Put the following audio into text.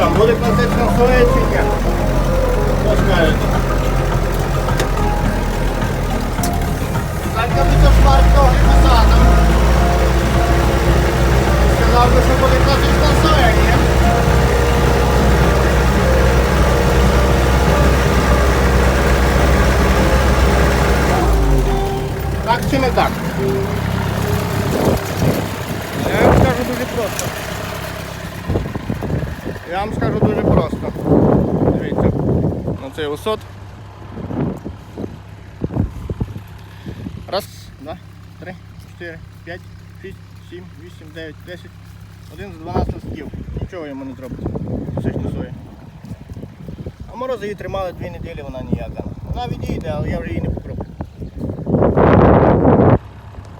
працює чи ні? Що скажете? Санька би це шмаркого гліпосата. Сказав би, що буде класична серія. Так чи не так? Я вам скажу дуже просто. Я вам скажу дуже просто. Дивіться, на цей висот. Раз, два, три, чотири, п'ять, шість, сім, вісім, дев'ять, десять. Один з 12 сидів. Нічого йому не зробить. Сичну сої. А морози її тримали дві неділі, вона ніяка. Вона відійде, але я вже її не попробую.